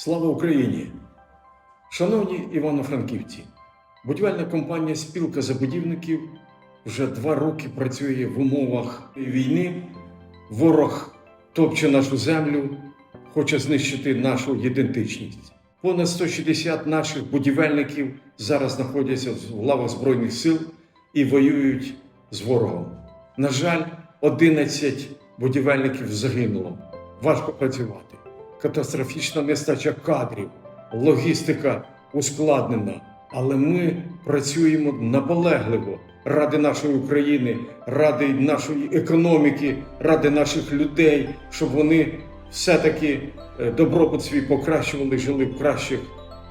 Слава Україні! Шановні івано-франківці, будівельна компанія Спілка забудівників вже два роки працює в умовах війни. Ворог топче нашу землю, хоче знищити нашу ідентичність. Понад 160 наших будівельників зараз знаходяться в лавах Збройних сил і воюють з ворогом. На жаль, 11 будівельників загинуло. Важко працювати. Катастрофічна нестача кадрів, логістика ускладнена. Але ми працюємо наполегливо ради нашої України, ради нашої економіки, ради наших людей, щоб вони все-таки е, добробут свій покращували, жили в кращих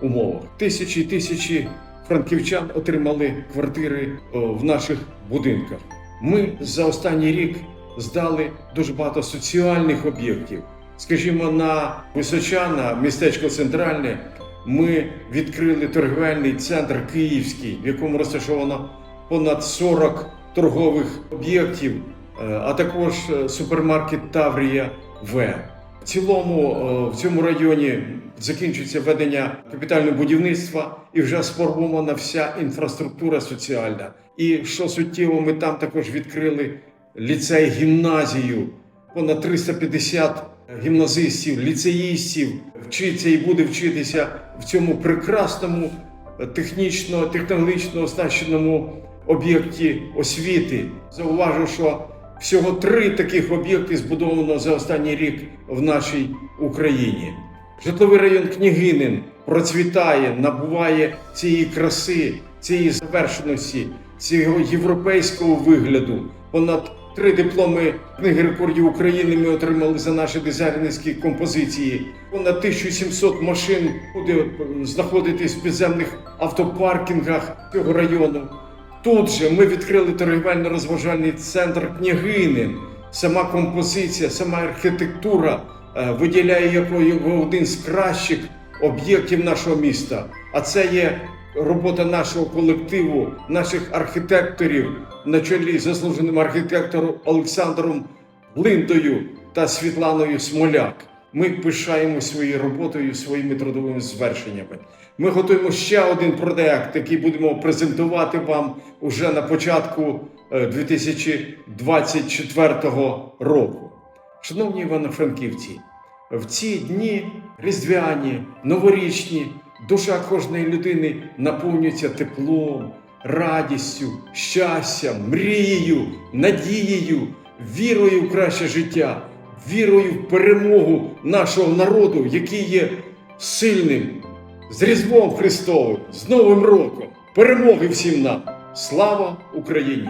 умовах. Тисячі і тисячі франківчан отримали квартири в наших будинках. Ми за останній рік здали дуже багато соціальних об'єктів. Скажімо, на Височана, містечко Центральне, ми відкрили торговельний центр Київський, в якому розташовано понад 40 торгових об'єктів, е, а також е, супермаркет Таврія В. В цілому е, в цьому районі закінчується ведення капітального будівництва і вже сформована вся інфраструктура соціальна. І що суттєво, ми там також відкрили ліцей гімназію. Понад 350 гімназистів, ліцеїстів вчиться і буде вчитися в цьому прекрасному технічно, технологічно оснащеному об'єкті освіти. Зауважу, що всього три таких об'єкти збудовано за останній рік в нашій Україні. Житловий район Княгинин процвітає, набуває цієї краси, цієї завершеності, цього європейського вигляду. Понад три дипломи книги рекордів України ми отримали за наші дизайнерські композиції. Понад 1700 машин буде знаходитись в підземних автопаркінгах цього району. Тут же ми відкрили торгівельно-розважальний центр княгинин. Сама композиція, сама архітектура е, виділяє його один з кращих об'єктів нашого міста. А це є робота нашого колективу, наших архітекторів на чолі з заслуженим архітектором Олександром Линдою та Світланою Смоляк. Ми пишаємо своєю роботою, своїми трудовими звершеннями. Ми готуємо ще один проект, який будемо презентувати вам уже на початку е, 2024 року. Шановні івано-франківці, в ці дні різдвяні, новорічні, душа кожної людини наповнюється теплом, радістю, щастям, мрією, надією, вірою в краще життя, вірою в перемогу нашого народу, який є сильним, з Різдвом Христовим, з Новим роком. Перемоги всім нам! Слава Україні!